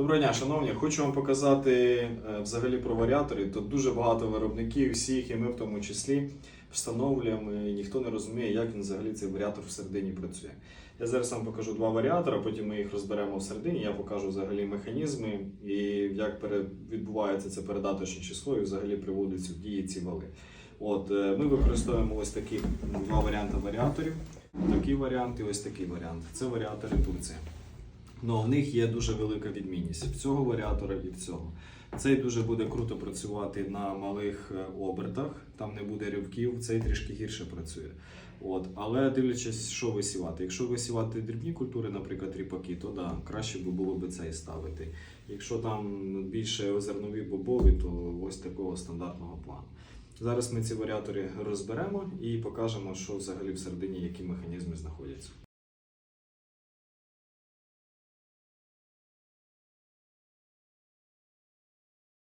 Доброго дня, шановні. Хочу вам показати е, взагалі про варіатори. Тут дуже багато виробників, всіх, і ми в тому числі встановлюємо. І ніхто не розуміє, як він взагалі цей варіатор всередині працює. Я зараз вам покажу два варіатора, потім ми їх розберемо всередині. Я покажу взагалі механізми і як відбувається це передаточне число і взагалі приводиться в дії ці вали. От е, ми використовуємо ось такі два варіанти варіаторів. Такий варіант і ось такий варіант. Це варіатори Турції. Ну, в них є дуже велика відмінність в цього варіатора і в цього. Цей дуже буде круто працювати на малих е, обертах, там не буде ривків, цей трішки гірше працює. От. Але дивлячись, що висівати. Якщо висівати дрібні культури, наприклад, ріпаки, то да, краще би було би цей ставити. Якщо там більше зернові бобові, то ось такого стандартного плану. Зараз ми ці варіатори розберемо і покажемо, що взагалі всередині які механізми знаходяться.